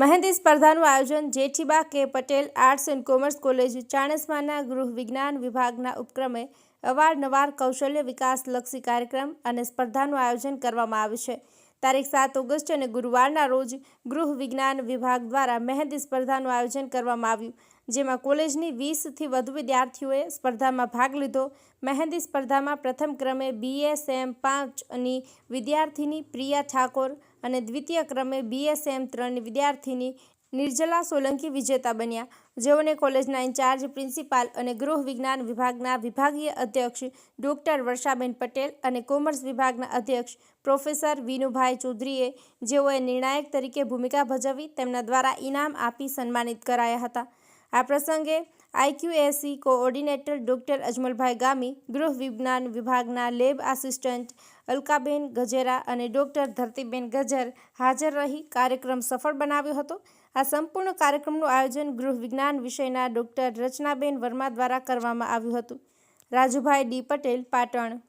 મહેંદી સ્પર્ધાનું આયોજન Jethiba K Patel arts and commerce college ચાણસ્માના ગૃહ વિજ્ઞાન વિભાગના ઉપક્રમે અવારનવાર કૌશલ્ય વિકાસલક્ષી કાર્યક્રમ અને સ્પર્ધાનું આયોજન કરવામાં આવ્યું છે. તારીખ સાત ઓગસ્ટ અને ગુરુવારના રોજ ગૃહ વિજ્ઞાન વિભાગ દ્વારા મહેંદી સ્પર્ધાનું આયોજન કરવામાં આવ્યું, જેમાં કોલેજની વીસથી વધુ વિદ્યાર્થીઓએ સ્પર્ધામાં ભાગ લીધો. મહેંદી સ્પર્ધામાં પ્રથમ ક્રમે બીએસએમ પાંચની વિદ્યાર્થીની પ્રિયા ઠાકોર અને દ્વિતીય ક્રમે બીએસએમ ત્રણની વિદ્યાર્થિની નિર્જલા સોલંકી વિજેતા બન્યા. જેઓને કોલેજના ઇન્ચાર્જ, પ્રિન્સિપાલ અને ગૃહ વિજ્ઞાન વિભાગના વિભાગીય અધ્યક્ષ ડોક્ટર વર્ષાબેન પટેલ અને કોમર્સ વિભાગના અધ્યક્ષ પ્રોફેસર વિનુભાઈ ચૌધરીએ જેઓએ નિર્ણાયક તરીકે ભૂમિકા ભજવી તેમના દ્વારા ઇનામ આપી સન્માનિત કરાયા હતા. આ પ્રસંગે IQAC coordinator doctor Ajmalbhai Gami, ગૃહ વિજ્ઞાન વિભાગના લેબ આસિસ્ટન્ટ અલકાબેન ગજેરા અને ડોક્ટર ધરતીબેન ગજર હાજર રહી કાર્યક્રમ સફળ બનાવ્યો હતો. આ સંપૂર્ણ કાર્યક્રમનું આયોજન ગૃહ વિજ્ઞાન વિષયના ડોક્ટર રચનાબેન વર્મા દ્વારા કરવામાં આવ્યું હતું. રાજુભાઈ ડી પટેલ, પાટણ.